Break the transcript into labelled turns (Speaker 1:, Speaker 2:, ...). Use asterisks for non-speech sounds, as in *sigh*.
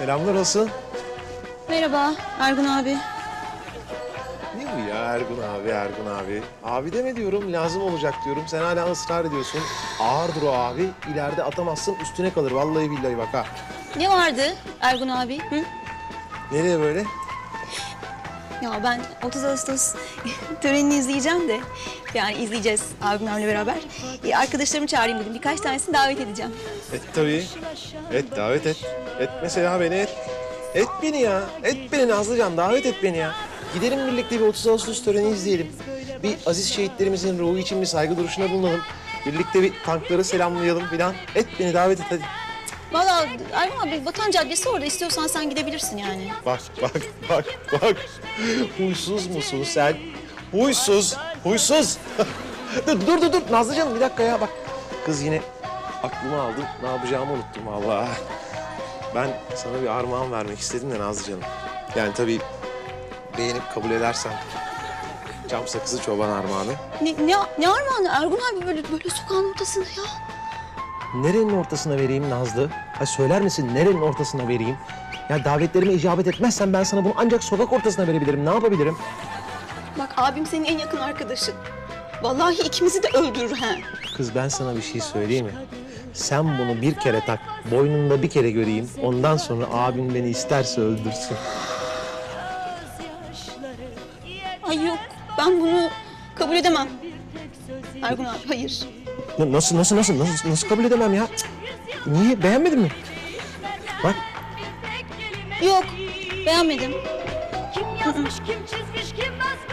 Speaker 1: Selamlar olsun.
Speaker 2: Merhaba Ergun abi.
Speaker 1: Ne bu ya Ergun abi, Ergun abi? Abi deme diyorum, lazım olacak diyorum. Sen hala ısrar ediyorsun. Ağırdır o abi. İleride atamazsın, üstüne kalır. Vallahi billahi bak ha.
Speaker 2: Ne vardı Ergun abi? Hı?
Speaker 1: Nereye böyle?
Speaker 2: Ya ben 30 Ağustos *laughs* törenini izleyeceğim de. Yani izleyeceğiz abimlerle beraber. Ee, arkadaşlarımı çağırayım dedim. Birkaç tanesini davet edeceğim.
Speaker 1: Et tabii. Et, davet et. Et mesela beni et. Et beni ya. Et beni Nazlıcan, davet et beni ya. Gidelim birlikte bir 30 Ağustos töreni izleyelim. Bir aziz şehitlerimizin ruhu için bir saygı duruşuna bulunalım. Birlikte bir tankları selamlayalım filan. Et beni, davet et hadi.
Speaker 2: Vallahi Ergun abi Vatan Caddesi orada. istiyorsan sen gidebilirsin yani.
Speaker 1: Bak, bak, bak, bak. Huysuz musun sen? Huysuz, huysuz. *laughs* dur, dur, dur, dur. Nazlıcanım bir dakika ya bak. Kız yine aklımı aldı. Ne yapacağımı unuttum Allah. Ben sana bir armağan vermek istedim de Nazlıcanım. Yani tabii beğenip kabul edersen cam sakızı çoban armağanı.
Speaker 2: Ne, ne, ne armağanı Ergun abi böyle, böyle sokağın ortasında ya.
Speaker 1: Nerenin ortasına vereyim Nazlı? Ha söyler misin nerenin ortasına vereyim? Ya davetlerime icabet etmezsen ben sana bunu ancak sokak ortasına verebilirim. Ne yapabilirim?
Speaker 2: Bak abim senin en yakın arkadaşın. Vallahi ikimizi de öldürür ha.
Speaker 1: Kız ben sana bir şey söyleyeyim mi? Sen bunu bir kere tak, boynunda bir kere göreyim. Ondan sonra abin beni isterse öldürsün.
Speaker 2: Ay yok ben bunu kabul edemem. Ergun abi hayır.
Speaker 1: Na- Nasıl, nasıl, nasıl, nasıl, nasıl kabul edemem ya? Cık. Niye? Beğenmedin mi? Bak,
Speaker 2: Yok beğenmedim.
Speaker 3: Kim yazmış, kim çizmiş, kim basmış